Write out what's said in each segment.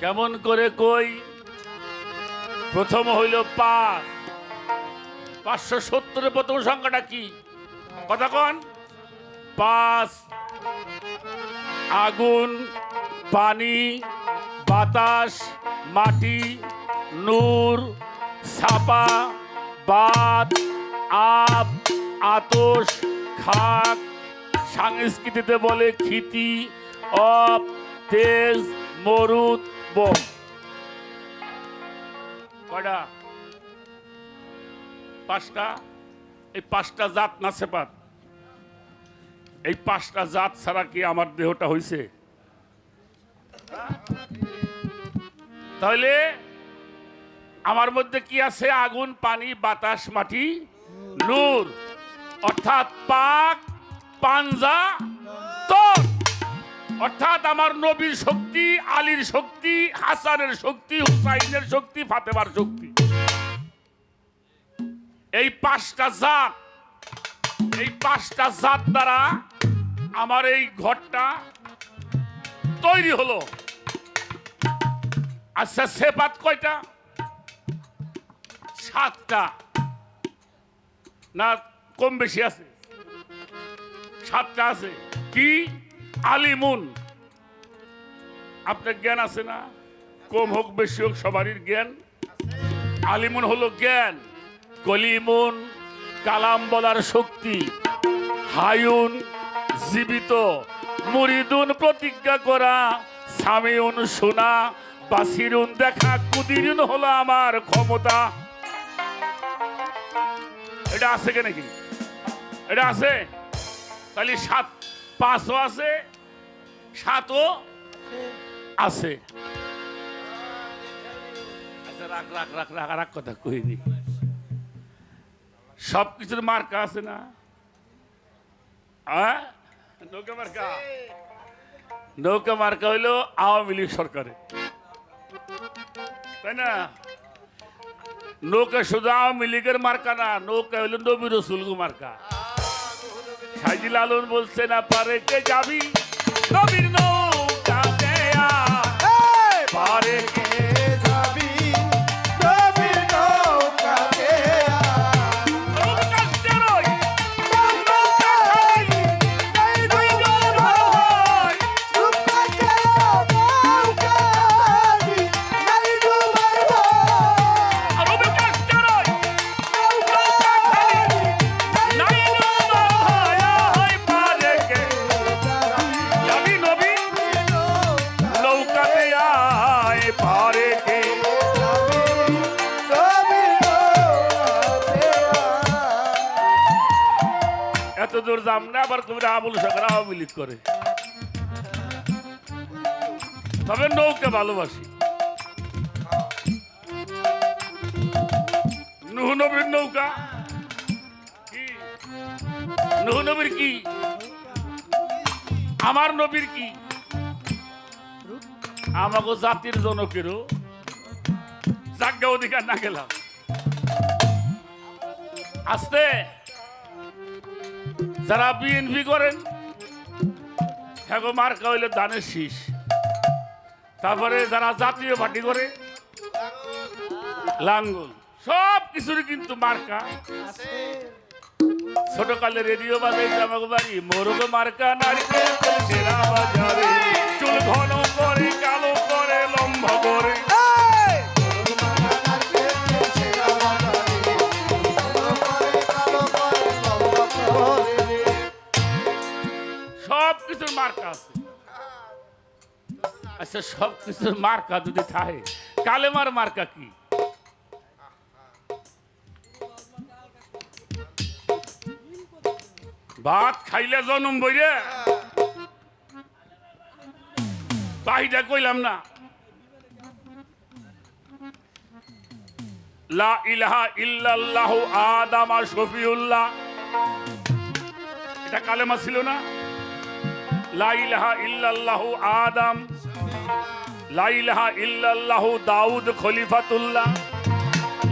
কেমন করে কই? প্রথম হইল পাঁচ। পাঁচশো সত্তরের প্রথম সংখ্যাটা কি? কথা কন। পাঁচ। আগুন পানি বাতাস মাটি নূর ছাপা বাত আপ আতস খাক সংস্কৃতিতে বলে খিতি অপ, তেজ, মরুদ বোম কয়টা? পাঁচটা? এই পাঁচটা জাত না সেপাত? এই পাঁচটা জাত ছাড়া কি আমার দেহটা হইছে? তাহলে আমার মধ্যে কি আছে? আগুন, পানি, বাতাস, মাটি, নূর। অর্থাৎ পাক পাঞ্জা তর অর্থাৎ আমার নবীর শক্তি, আলীর শক্তি, হাসানের শক্তি, হুসাইনের শক্তি, ফাতেমার শক্তি। এই পাঁচটা জাত, এই পাঁচটা জাত দ্বারা আমার এই ঘরটা তৈরি হলো। আচ্ছা সে সেপাত কয়টা? সাতটা। না, কম বেশি আছে। সাতটা আছে। কি? আলিমুন আপনার জ্ঞান আছে না? কম হোক, বেশি হোক, সবারই জ্ঞান। আলিমুন হলো জ্ঞান। কলিমুন কালাম বলার শক্তি। হায়ুন জীবিত। মুরিদুন প্রতিজ্ঞা করা। সামিউন শোনা। বাসিরুন দেখা। কুদিরুন হলো আমার ক্ষমতা। এটা আছে কে? নাকি এটা আছে? তাহলে সাত পাঁচও আছে সাতও আছে। আচ্ছা রাখ রাখ রাখ রাখ রাখ কথা কইনি সব কিছুর মার্কা আছে না? হ্যাঁ? নৌকা মার্কা। নৌকা মার্কা হইল আওয়ামী লীগ সরকারে। তাই না? নৌকা শুধু আওয়ামী লীগের মার্কা না নৌকা হইল নবী রসুল মার্কা। সাইজি লালন বলছে না পারে কে যাবি। নবীর নৌকা দেয়া পারে কে দূর যাম না আবার কবিরা আবুল সরকার আওয়ামী করে। তবে নৌকা ভালোবাসি। নুহ নবীর নৌকা? নুহ নবীর কি? আমার নবীর কি? আমাকে জাতির জনকেরও জাজ্ঞা অধিকার না গেলাম। আসতে। যারা বিএনপি করেন হ্যাঁ মার্কা হইলে দানের শীষ। তারপরে যারা জাতীয় পার্টি করে, লাঙ্গল, সব কিছুরই কিন্তু মার্কা। ছোট কালে রেডিও বাজাই জামাগো বাড়ি, মোরগ মার্কা বাজারে চুল ঘন আচ্ছা সব কিছুর মার্কা যদি থাকে, কালেমার মার্কা কি? ভাত খাইলে জনম বইরে। বাহিটা কইলাম না। লা ইলাহা ইল্লাল্লাহ আদাম আর শফিউল্লাহ। এটা কালেমা ছিল না। লা ইলাহা ইল্লাল্লাহ আদম লা ইলাহা ইল্লাল্লাহ দাউদ খলিফাতুল্লাহ।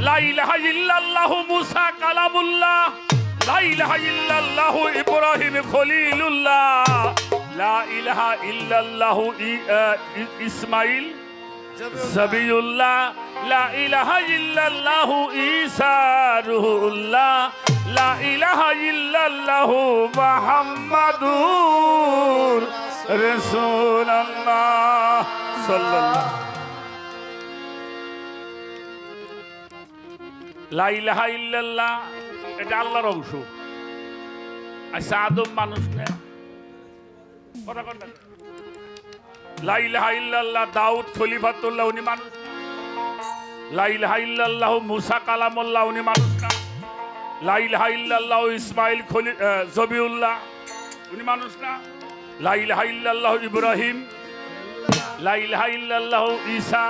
লা ইলাহা ইল্লাল্লাহ মুসা কালামুল্লাহ। লা ইলাহা ইল্লাল্লাহ ইব্রাহিম খলিলুল্লাহ। লা ইলাহা ইল্লাল্লাহু ইসমাইল জবিউল্লাহ লা ইলাহা ইল্লাল্লাহু ঈসা রুহুল্লাহ। লা ইলাহা ইল্লাল্লাহু মুহাম্মাদুর রাসূলুল্লাহ। লা ইলাহা ইল্লাল্লাহ আল্লাহর অংশ। আচ্ছা আদম মানুষ ইল্লাল্লাহ, দাউদ খলিফাতুল্লাহ, উনি মানুষ ইল্লাল্লাহ, মুসা কালামুল্লাহ, উনি মানুষ না? লাইলাহা ইল্লাল্লাহ, ইসমাইল খলি জবিউল্লাহ, উনি মানুষ না? লাইলাহা ইল্লাল্লাহ, ইব্রাহিম লাইলাহা ইল্লাল্লাহ ঈসা।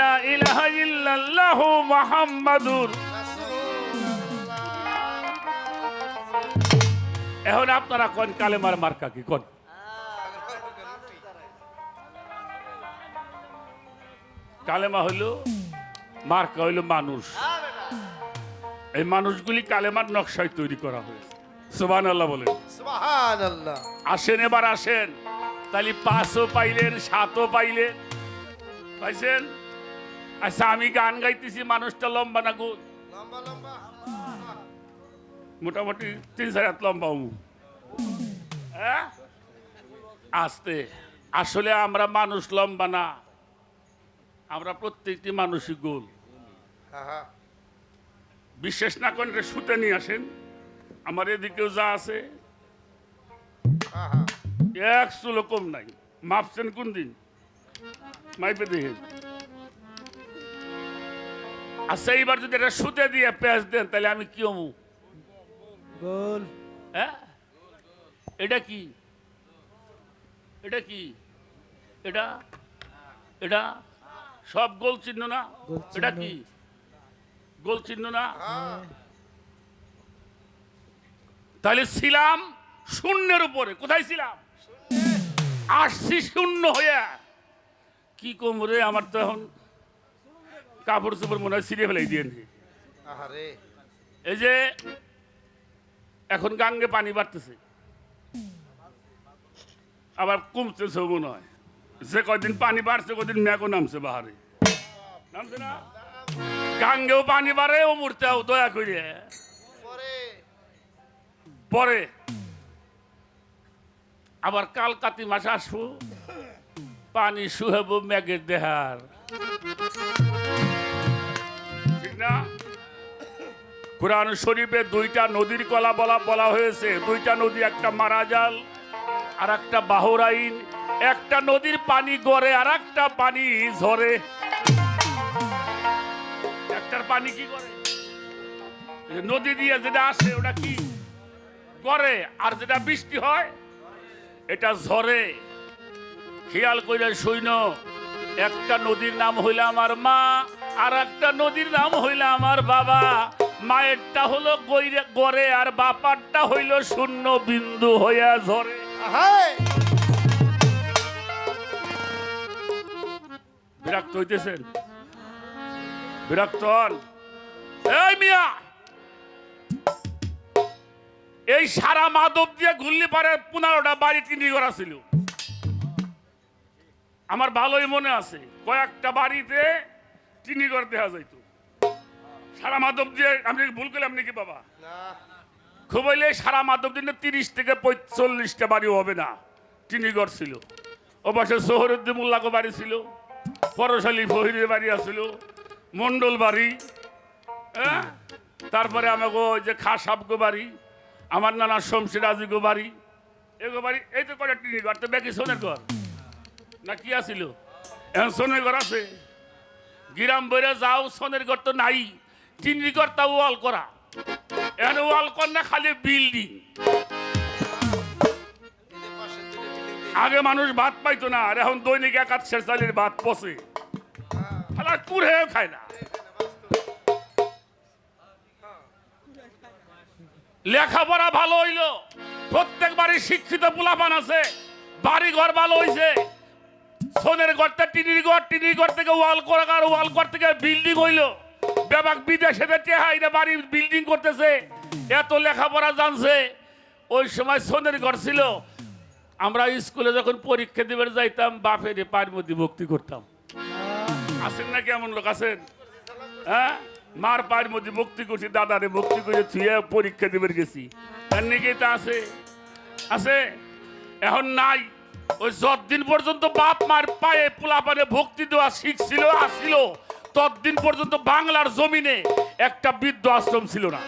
লা ইলাহা ইল্লাল্লাহ মুহাম্মাদুর এখন আপনারা কোন কালেমার মার্কা কি? কোন? কালেমা হইল মার্কা হইল মানুষ। এই মানুষগুলি কালেমার নকশায় তৈরি করা হয়েছে। সুবান আল্লাহ বলেন। সুবহানাল্লাহ। আসেন এবার আসেন। তাহলে পাঁচও পাইলেন, সাতও পাইলেন। পাইছেন? আচ্ছা আমি গান গাইতেছি, মানুষটা লম্বা না গোল? মোটামুটি তিন চার হাত লম্বা। হ্যাঁ? আস্তে। আসলে আমরা মানুষ লম্বা না। আমরা প্রত্যেকটি মানুষই গোল। বিশ্বাস না করেন শুতে নিয়ে আসেন। আমার এদিকেও যা আছে। হ্যাঁ এক চুলো কম নাই। মাপছেন কোন দিন? মাইপে দেখেন আচ্ছা এইবার যদি এটা শুতে দিয়ে পেঁয়াজ দেন তাহলে আমি কি হমু গোল। হ্যাঁ? এটা কি? এটা কি? এটা? এটা? সব গোল চিহ্ন না? এটা কি? গোল চিহ্ন না? তাহলে ছিলাম শূন্যের উপরে। কোথায় ছিলাম? আসছি শূন্য হয়ে কি কোমরে আমার তো এখন? কাপড় চোপড় মনে হয় ছিঁড়ে ফেলাই দিয়ে এই যে এখন গাঙ্গে পানি বাড়তেছে। আবার কমতেছে মনে হয় যে কদিন পানি বাড়ছে কদিন ম্যাগো নামছে বাহারে। নামছে না? গাঙ্গেও পানি বাড়ে ও মুহূর্তেও দয়া করে পরে। আবার কাল কাতি মাসে আসব। পানি শুহাবো ম্যাগের দেহার। ঠিক না? কোরআন শরীফে দুইটা নদীর কলা বলা বলা হয়েছে। দুইটা নদী, একটা মারাজাল আর একটা বাহরাইন। একটা নদীর পানি গড়ে আর একটা পানি ঝরে। একটার পানি কি করে নদী দিয়ে যেটা আসে, ওটা কি? করে আর যেটা বৃষ্টি হয় এটা ঝরে। খেয়াল করে সৈন্য একটা নদীর নাম হইল আমার মা আর একটা নদীর নাম হইল আমার বাবা। মায়েরটা হলো গড়ে আর বাপারটা হইল শূন্য বিন্দু হইয়া ঝরে। বিরক্ত হইতেছেন? বিরক্ত এই মিয়া! এই সারা মাধব দিয়ে ঘুরলি পারে পনেরোটা বাড়ি কিনি করা ছিল। আমার ভালোই মনে আছে কয়েকটা বাড়িতে চিনি ঘর দেখা যাইতো। সারা মাধব দিয়ে আপনি ভুল করলাম নাকি বাবা? খুব হইলে সারা মাধব দিনে তিরিশ থেকে পঁয়তাল্লিশটা বাড়ি হবে না টিনিগড় ছিল। ও পাশে সোহরুদ্দিন মোল্লাকে বাড়ি ছিল পরশালী ফহিরের বাড়ি আছিল মন্ডল বাড়ি হ্যাঁ? তারপরে আমাকে ওই যে খাসাবগো বাড়ি আমার নানা শমশির আজিগো বাড়ি। এগো বাড়ি, এই তো কটা টিনিগড় তো বাকি সোনের ঘর। না, কি আছিল? এখন সোনের ঘর আছে। গিরাম বইরে যাও, সোনের ঘর তো নাই। টিনিগড় তা ওয়াল করা। এখন ওয়াল কর না, খালি বিল্ডিং। আগে মানুষ ভাত পাইতো না, আর এখন দৈনিক এক শেরশালির ভাত পচে। খালা কুড়েও খায় না। লেখাপড়া ভালো হইল। প্রত্যেক বাড়ির শিক্ষিত পোলাপান আছে। বাড়ি ঘর ভালো হইছে। সোনের ঘরটা টিনির ঘর টিনির ঘর থেকে ওয়াল করা আর ওয়াল ঘর থেকে বিল্ডিং হইল। ব্যাপাক বিদেশে টেহাইরা বাড়ি বিল্ডিং করতেছে, এত লেখাপড়া জানছে। ওই সময় সোনের ঘর ছিল। আমরা স্কুলে যখন পরীক্ষা দিবার যাইতাম, বাপের পায়ের মধ্যে ভক্তি করতাম। আছেন নাকি এমন লোক আছেন? হ্যাঁ? মার পায়ের মধ্যে ভক্তি করছি, দাদারে ভক্তি করে থুয়ে পরীক্ষা দিবার গেছি। তার নাকি তা আছে। আছে? এখন নাই। ওই যতদিন পর্যন্ত বাপ মার পায়ে পোলাপানে ভক্তি দেওয়া শিখছিল আসছিল ততদিন পর্যন্ত বাংলার জমিনে একটা বৃদ্ধ আশ্রম ছিল না।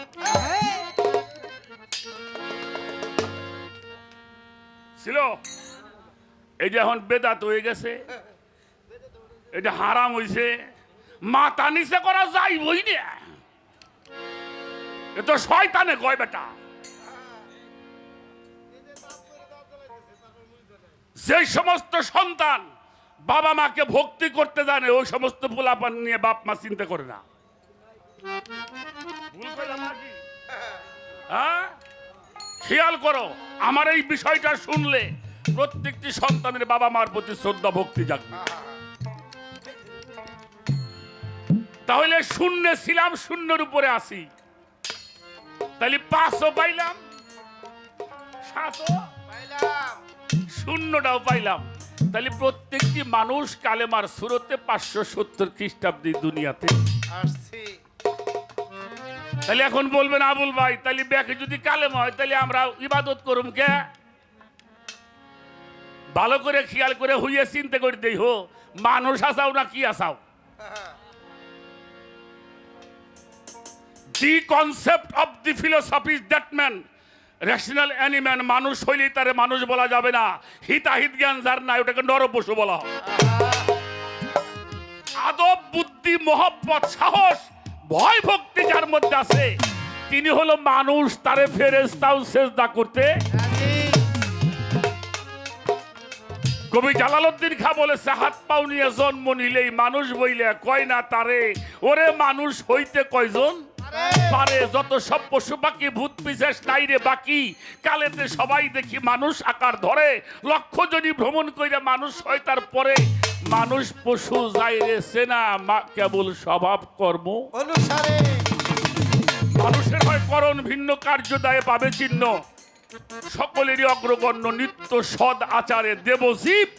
ছিল? এই যে এখন বেদাত হয়ে গেছে। এটা হারাম হইছে। মাথা নিচে করা যাইবই না। এ তো শয়তানে কয় বেটা। যে সমস্ত সন্তান বাবা মাকে ভক্তি করতে জানে, ওই সমস্ত পোলাপান নিয়ে বাপ মা চিন্তা করে না? হ্যাঁ? খেয়াল করো, আমার এই বিষয়টা শুনলে প্রত্যেকটি সন্তানের বাবা মার প্রতি শ্রদ্ধা, ভক্তি জাগবে। তাহলে শূন্য ছিলাম শূন্যর উপরে আসি তাহলে পাঁচও পাইলাম সাতও শূন্যটাও পাইলাম। তাহলে প্রত্যেকটি মানুষ কালেমার সুরতে পাঁচশো সত্তর খ্রিস্টাব্দী দুনিয়াতে। আসছি। তাহলে এখন বলবেন আবুল ভাই তাহলে ব্যাকে যদি কালেম হয় তাহলে আমরা ইবাদত করুম কে? ভালো করে খেয়াল করে হইয়ে চিন্তা করে দেই হো মানুষ আসাও না কি আসাও? The concept of the philosophy that man rational animal মানুষ হইলেই তারে মানুষ বলা যাবে না। হিতাহিত জ্ঞান যার নাই, ওটাকে নরপশু বলা আদব, বুদ্ধি, মহব্বত, সাহস, ভয় ভক্তি যার মধ্যে আছে, তিনি হলো মানুষ, তারে ফেরেস্তাও সেজদা করতে। কবি জালালউদ্দিন খা বলেছে, হাত পাও নিয়ে জন্ম নিলেই মানুষ বইলে কয় না তারে? ওরে মানুষ হইতে কয়জন? পারে যত সব পশু পাখি ভূত পিশেষ নাই রে বাকি। কালেতে সবাই দেখি মানুষ আকার ধরে। লক্ষ জনী ভ্রমণ কইরা মানুষ হয় তার পরে। মানুষ পশু যাই রে সেনা কেবল স্বভাব কর্ম। অনুসারে। মানুষের হয় করণ ভিন্ন কার্য দায়ে পাবে চিহ্ন। সকলেরই অগ্রগণ্য নিত্য সদ আচারে দেবজীব।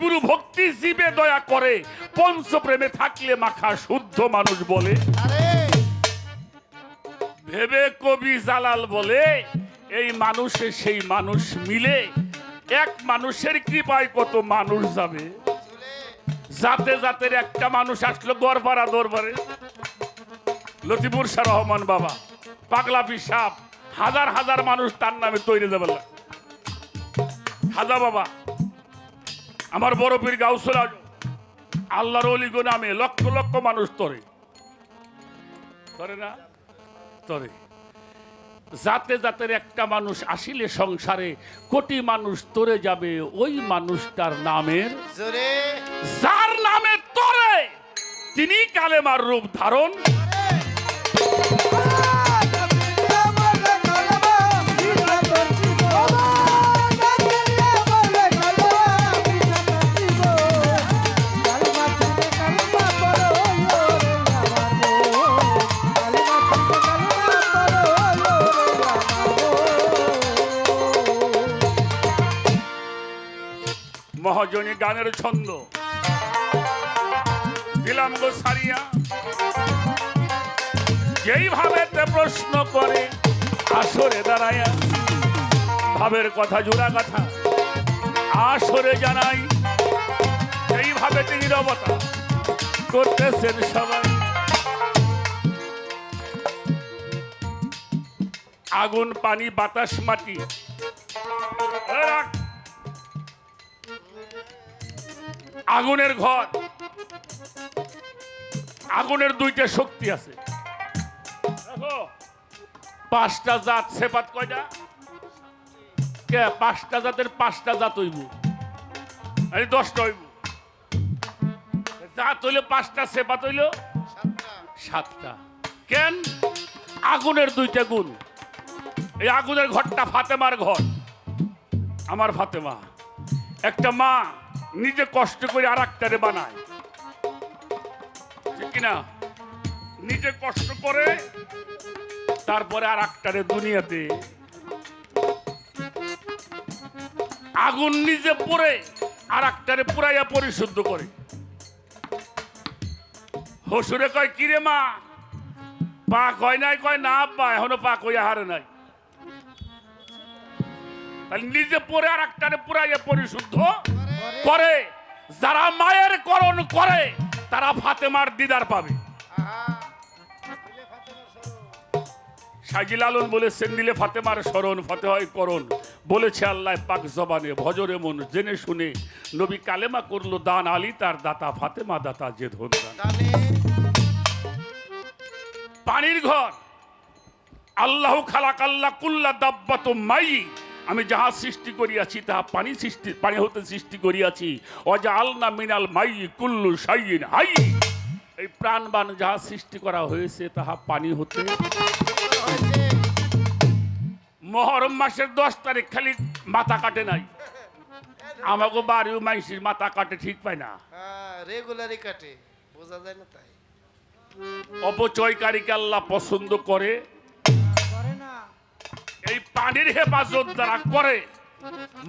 গুরু ভক্তি জীবে দয়া করে। পঞ্চপ্রেমে থাকলে মাখা শুদ্ধ মানুষ বলে। আরে ভেবে কবি জালাল বলে, এই মানুষে সেই মানুষ মিলে, এক মানুষের কৃপায় কত মানুষ যাবে? জাতে জাতের একটা মানুষ আসলো গড়পাড়া দরবারে। লতিপুর শাহ রহমান বাবা, পাগলা পিসাব, হাজার হাজার মানুষ তার নামে তৈরি যাবে হাজা বাবা, আমার বড় পীর গাউসুল আল্লাহর অলিগো নামে লক্ষ লক্ষ মানুষ তরে। তরে না? তরে জাতে জাতের একটা মানুষ আসিলে সংসারে কোটি মানুষ তরে যাবে ওই মানুষটার নামের যার নামে তরে। তিনি কালেমার রূপ ধারণ মহাজনী গানের ছন্দ। দিলাম গো সারিয়া। যেইভাবে প্রশ্ন করে, আসরে দাঁড়ায়া। ভাবের কথা জোড়া কথা, আসরে জানাই। সেইভাবে তিনি রবতা করতেছেন সবাই। আগুন, পানি, বাতাস, মাটি। আগুনের ঘর। আগুনের দুইটা শক্তি আছে। পাঁচটা জাত, সেপাত কয়টা? কে? পাঁচটা জাতের পাঁচটা জাত হইব। এই দশটা হইব। জাত হইলে পাঁচটা, সেপাত হইল সাতটা। কেন? আগুনের দুইটা গুণ। এই আগুনের ঘরটা ফাতেমার ঘর। আমার ফাতেমা। একটা মা নিজে কষ্ট করে আর একটারে বানায়। ঠিক কিনা? নিজে কষ্ট করে তারপরে আর একটারে দুনিয়াতে আগুন নিজে পড়ে আর একটারে পুরাইয়া পরিশুদ্ধ করে। হসুরে কয়, কিরে মা, পাক হয় নাই? কয়, না আব্বা, এখনও পাক হইয়া হারে নাই। তাহলে নিজে পরে আর একটারে পুরাইয়া পরিশুদ্ধ করে, যারা মায়ের করণ করে, তারা ফাতেমার দিদার পাবে। ফাতেমার আলম বলেছেন দিলে ফাতেমার স্মরণ ফতে হয় করণ। বলেছে আল্লাহ পাক জবানে ভজরে মন, জেনে শুনে। নবী কালেমা করল, দান আলী তার দাতা, ফাতেমা দাতা, যে ধন পানির ঘর। আল্লাহ খালাক আল্লাহ কুল্লা দাব্বাত মাই আমি যাহা সৃষ্টি করিয়াছি তাহা পানি সৃষ্টি পানি হতে সৃষ্টি করিয়াছি। অজা আলনা মিনাল মাই কুল্লু সাইন হাই। এই প্রাণবান যাহা সৃষ্টি করা হয়েছে তাহা পানি হতে মহরম মাসের দশ তারিখ খালি মাথা কাটে নাই। আমাকে বাড়িও মাইসির মাথা কাটে ঠিক পায় না। হ্যাঁ রেগুলারই কাটে বোঝা যায় না তাই। অপচয়কারীকে আল্লাহ পছন্দ করে পানির হেফাজত যারা করে,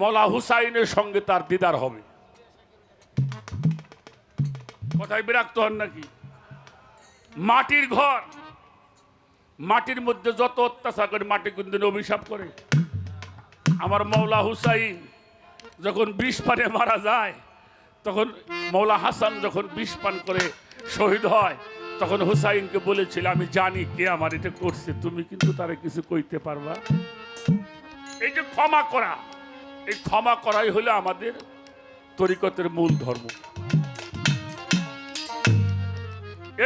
মলা হুসাইনের সঙ্গে তার দিদার হবে। কথায় বিরক্ত হন নাকি? মাটির ঘর, মাটির মধ্যে যত অত্যাচার করে, মাটি কিন্তু অভিশাপ করে। আমার মৌলা হুসাইন যখন বিষ পানে মারা যায়, তখন মৌলা হাসান যখন বিষ পান করে শহীদ হয়, তখন হুসাইনকে বলেছিল, আমি জানি কে আমার এটা করছে, তুমি কিন্তু তারা কিছু কইতে পারবা? এই যে ক্ষমা করা, এই ক্ষমা করাই হলো আমাদের তরিকতের মূল ধর্ম।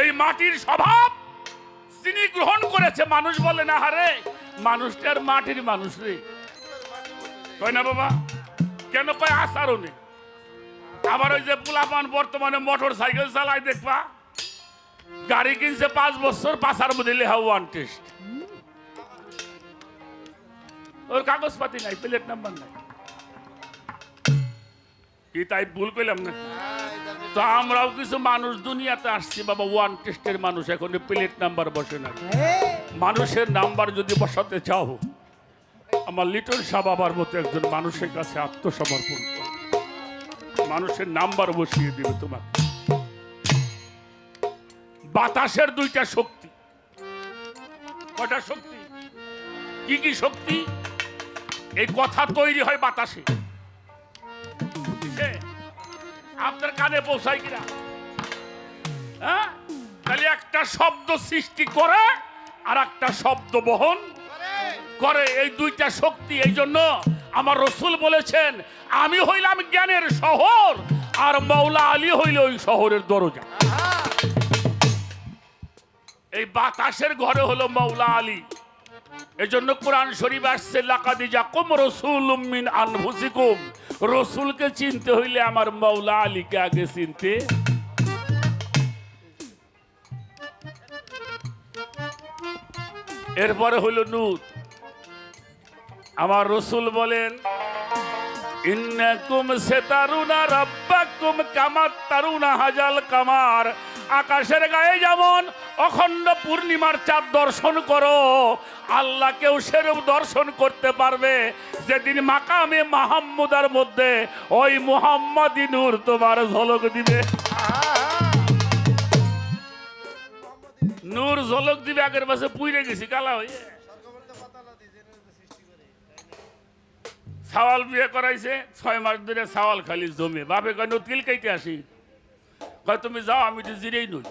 এই মাটির স্বভাব তিনি গ্রহণ করেছে, মানুষ বলে না হারে মানুষটার মাটির মানুষ রে। কয় না বাবা, কেন কয় আসারও নেই? আবার ওই যে পোলাপান বর্তমানে মোটর সাইকেল চালায়, দেখবা, গাড়ি কিনছে পাঁচ বছর পাশার মধ্যে লেহা ওয়ান টেস্ট ওর কাগজপাতি নাই প্লেট নাম্বার নাই কি তাই ভুল করলাম না তো আমরাও কিছু মানুষ দুনিয়াতে আসছি বাবা ওয়ান টেস্টের মানুষ এখন প্লেট নাম্বার বসে না মানুষের নাম্বার যদি বসাতে চাও আমার লিটন শাহ বাবার মতো একজন মানুষের কাছে আত্মসমর্পণ মানুষের নাম্বার বসিয়ে দিবে তোমাকে বাতাসের দুইটা শক্তি কটা শক্তি কি কি শক্তি এই কথা তৈরি হয় বাতাসে? আপনার কানে পৌঁছায় কিনা? হ্যাঁ? তাহলে একটা শব্দ সৃষ্টি করে আর একটা শব্দ বহন করে। করে এই দুইটা শক্তি এই জন্য আমার রসুল বলেছেন আমি হইলাম জ্ঞানের শহর আর মৌলা আলী হইল ওই শহরের দরজা। এই বাতাসের ঘরে হলো মৌলা আলী। এজন্য কোরআন শরীফ আসছে লাকাদিজা কুম রসুল মিন আনফুসিকুম। রসুলকে চিনতে হইলে আমার মৌলা আলীকে আগে চিনতে। এরপরে হইল নূর আমার রসুল বলেন, ইন্নাকুম সেতারুনা রাব্বাকুম কামাত তারুনা হাজাল কামার। আকাশের গায়ে যেমন অখণ্ড পূর্ণিমার চাঁদ দর্শন করো। আল্লাহকেও সেরূপ দর্শন করতে পারবে। যেদিন মাকামে মাহমুদার মধ্যে ওই মুহাম্মাদি নূর তোমার ঝলক দিবে। নূর ঝলক দিবে, আগের পাশে পুইরে গেছি, কালা হয়ে। সাওয়াল বিয়ে করাইছে, ছয় মাস ধরে সাওয়াল খালি জমে। বাপে কয় নতিল কাইতে আসি। কয়, তুমি যাও, আমি তো জিরেই নই।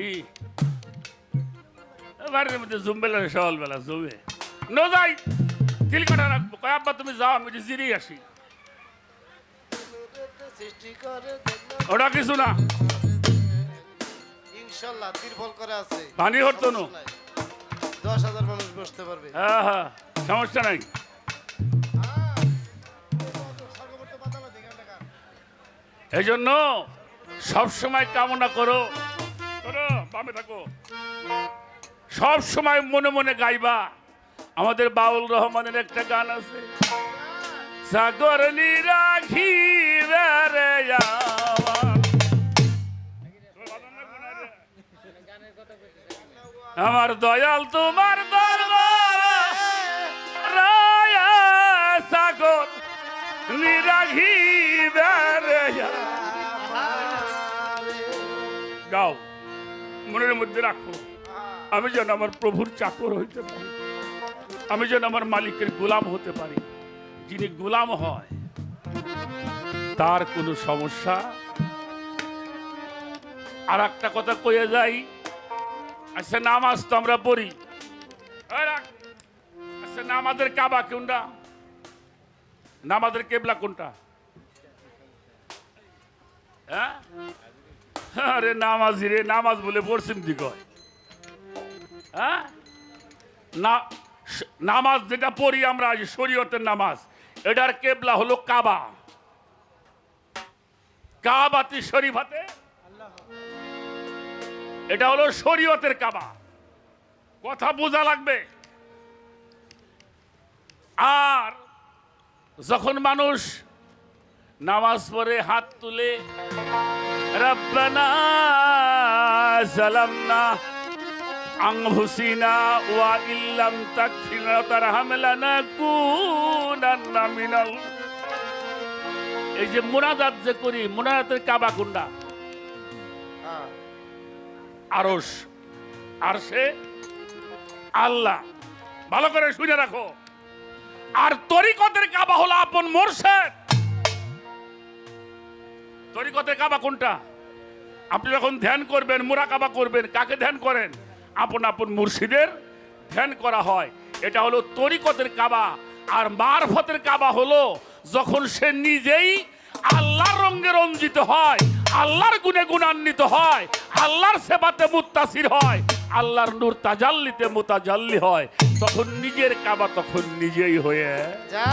কি? বাড়ির মধ্যে জুমবেলা সকাল বেলা জমে ন যাই তিল কাটা রাখব। কয় আব্বা তুমি যাও আমি তো জিরেই আসি। ওটা কিছু না। ইনশাল্লাহ তিরফল করে আছে। পানি হতো না। দশ হাজার মানুষ বসতে পারবে। হ্যাঁ হ্যাঁ সমস্যা নাই। জন্য সবসময় কামনা করো। বামে থাকো সব সময় মনে মনে গাইবা, আমাদের বাউল রহমানের একটা গান আছে, সাগর নিরাখি রে আমার দয়াল তোমার দরবার সাগর নিরাঘি মনের মধ্যে রাখো। আমি যেন আমার প্রভুর চাকর হইতে পারি। আমি যেন আমার মালিকের গোলাম হতে পারি। যিনি গোলাম হয়, তার কোনো সমস্যা? আর একটা কথা কয়ে যাই আচ্ছা নামাজ তো আমরা পড়ি। আচ্ছা নামাজের কাবা কোনটা? নামাজের কেবলা কোনটা? হ্যাঁ? আরে নামাজি রে, নামাজ বলে পড়ছিম দিক হ্যাঁ? না নামাজ যেটা পড়ি আমরা শরীয়তের নামাজ, এটার কেবলা হলো কাবা। কাবাতি শরীফাতে? এটা হলো শরীয়তের কাবা। কথা বোঝা লাগবে? আর যখন মানুষ নামাজ পড়ে হাত তুলে রব্বানা সালামনা আনফুসিনা ওয়া ইল্লাম তাগফির ওয়া তারহাম লানাকুনান্না মিনাল এই যে মুনাজাত যে করি মুনাজাতের কাবা কুন্ডা হ্যাঁ। আরস আর সে আল্লাহ। ভালো করে শুনে রাখো। আর তরিকতের কাবা হলো আপন মোরশেদ। তরিকতের কাবা কোনটা? আপনি যখন ধ্যান করবেন মুরাকাবা করবেন, কাকে ধ্যান করেন? আপন আপন মুর্শিদের ধ্যান করা হয়। এটা হলো তরিকতের কাবা। আর মারফতের কাবা হলো যখন সে নিজেই আল্লাহর রঙ্গে রঞ্জিত হয়, আল্লাহর গুণে গুণান্বিত হয়, আল্লাহর সেবাতে মুত্তাসির হয়, আল্লাহর নূর তাজাল্লিতে মুতাজাল্লি হয়, তখন নিজের কাবা তখন নিজেই হয়ে যা।